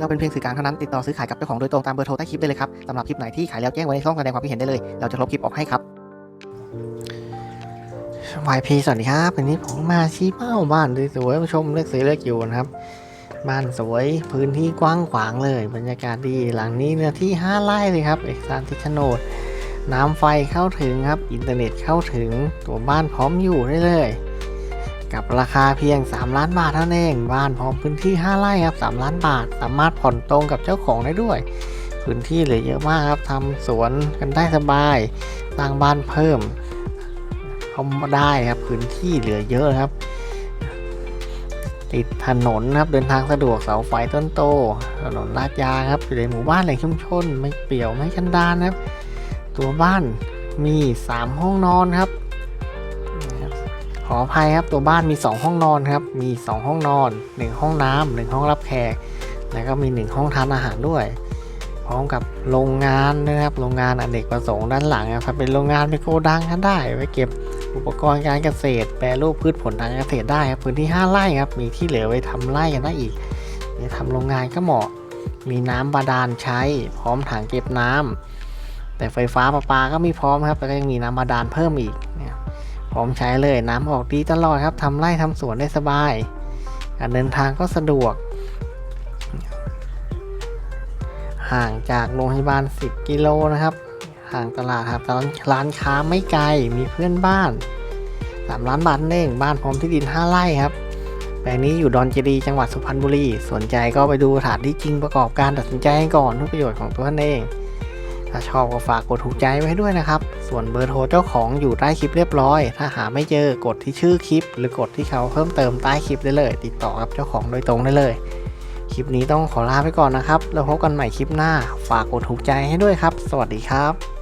เราเป็นเพียงสื่อกลางเท่านั้นติดต่อซื้อขายกับเจ้าของโดยตรงตามเบอร์โทรใต้คลิปได้เลยครับสำหรับคลิปไหนที่ขายแล้วแจ้งไว้ในช่องแสดงความคิดเห็นได้เลย เราจะลบคลิปออกให้ครับวายพีสวัสดีครับวันนี้ผมมาชี้เป้าบ้านสวยๆมาชมเลือกซื้อเลือกอยู่นะครับ บ้านสวยพื้นที่กว้างขวางเลย บรรยากาศดีหลังนี้เนื้อที่5ไร่เลยครับเอกสารทิชโนดน้ำไฟเข้าถึงครับ อินเทอร์เน็ตเข้าถึงตัวบ้านพร้อมอยู่ได้เลย กับราคาเพียง 3 ล้านบาทเท่านั้นเอง บ้านพร้อมพื้นที่ 5 ไร่ครับ 3 ล้านบาท สามารถผ่อนตรงกับเจ้าของได้ด้วย พื้นที่เหลือเยอะมากครับทำสวนกันได้สบาย สร้างบ้านเพิ่มเขาได้ครับ พื้นที่เหลือเยอะครับ ติดถนนครับ เดินทางสะดวกเสาไฟต้นโต ถนนลาดยางครับอยู่ในหมู่บ้านแหล่งชุมชน ไม่เปี่ยวไม่กันดานครับ ตัวบ้านมี 3 ห้องนอนครับ ออภัยครับตัวบ้านมี 2 ห้องนอนครับ มี 2 ห้องนอน 1 ห้องน้ำหนึ่งห้องรับแขก แล้วก็มี 1 ห้องทานอาหารด้วย พร้อมกับโรงงานนะครับ โรงงานอเนกประสงค์ด้านหลังครับ เป็นโรงงานเป็นโกดังกันได้ ไว้เก็บอุปกรณ์การเกษตร แปรรูปพืชผลทางเกษตรได้ครับ พื้นที่ 5 ไร่ครับ มีที่เหลือไว้ทำไร่กันได้อีกจะทำโรงงานก็เหมาะ มีน้ำบาดาลใช้ พร้อมถังเก็บน้ำแต่ไฟฟ้าประปาก็มีพร้อมครับ แล้วก็ยังมีน้ำบาดาลเพิ่มอีก เนี่ยพร้อมใช้เลยน้ำออกดีตลอดครับทำไร่ทำสวนได้สบาย การเดินทางก็สะดวก ห่างจากโรงพยาบาล 10 กิโลนะครับ ห่างตลาดครับร้านร้านค้าไม่ไกลมีเพื่อนบ้าน 3 ล้านบาทเองบ้านพร้อมที่ดิน 5 ไร่ครับแปลงนี้อยู่ดอนเจดีย์จังหวัดสุพรรณบุรี สนใจก็ไปดูสถานที่จริงประกอบการตัดสินใจกันก่อนเพื่อประโยชน์ของตัวท่านเอง ถ้าชอบก็ฝากกดถูกใจไว้ด้วยนะครับ ส่วนเบอร์โทรเจ้าของอยู่ใต้คลิปเรียบร้อย ถ้าหาไม่เจอกดที่ชื่อคลิป หรือกดที่เขาเพิ่มเติมใต้คลิปได้เลย ติดต่อกับเจ้าของโดยตรงได้เลย คลิปนี้ต้องขอลาไปก่อนนะครับ แล้วพบกันใหม่คลิปหน้า ฝากกดถูกใจให้ด้วยครับ สวัสดีครับ